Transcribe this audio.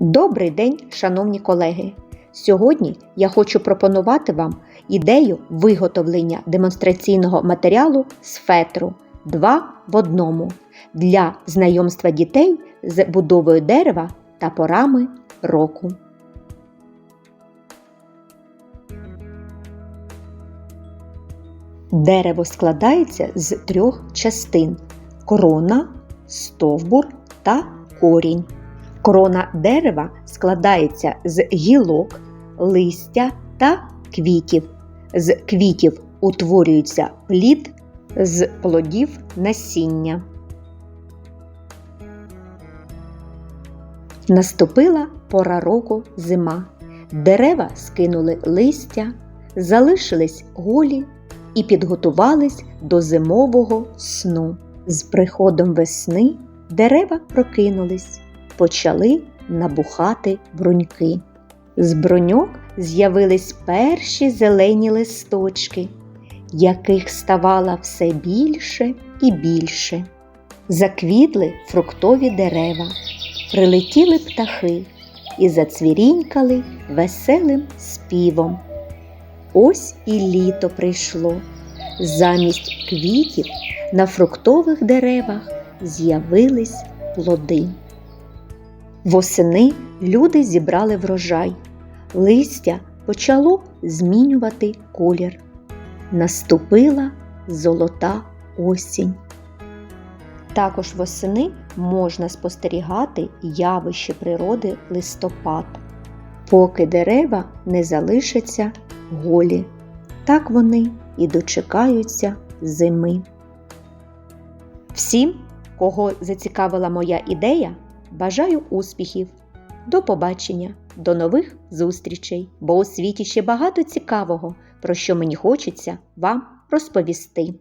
Добрий день, шановні колеги! Сьогодні я хочу пропонувати вам ідею виготовлення демонстраційного матеріалу з фетру 2 в одному для знайомства дітей з будовою дерева та порами року. Дерево складається з трьох частин: корона, стовбур та корінь. Корона дерева складається з гілок, листя та квітів. З квітів утворюється плід, з плодів насіння. Наступила пора року зима. Дерева скинули листя, залишились голі і підготувались до зимового сну. З приходом весни дерева прокинулись, почали набухати бруньки. З бруньок з'явились перші зелені листочки, яких ставало все більше і більше. Заквітли фруктові дерева, прилетіли птахи і зацвірінькали веселим співом. Ось і літо прийшло. Замість квітів на фруктових деревах з'явились плоди. Восени люди зібрали врожай, листя почало змінювати колір. Наступила золота осінь. Також восени можна спостерігати явище природи листопад, поки дерева не залишаться голі. Так вони і дочекаються зими. Всім, кого зацікавила моя ідея, бажаю успіхів. До побачення, до нових зустрічей, бо у світі ще багато цікавого, про що мені хочеться вам розповісти.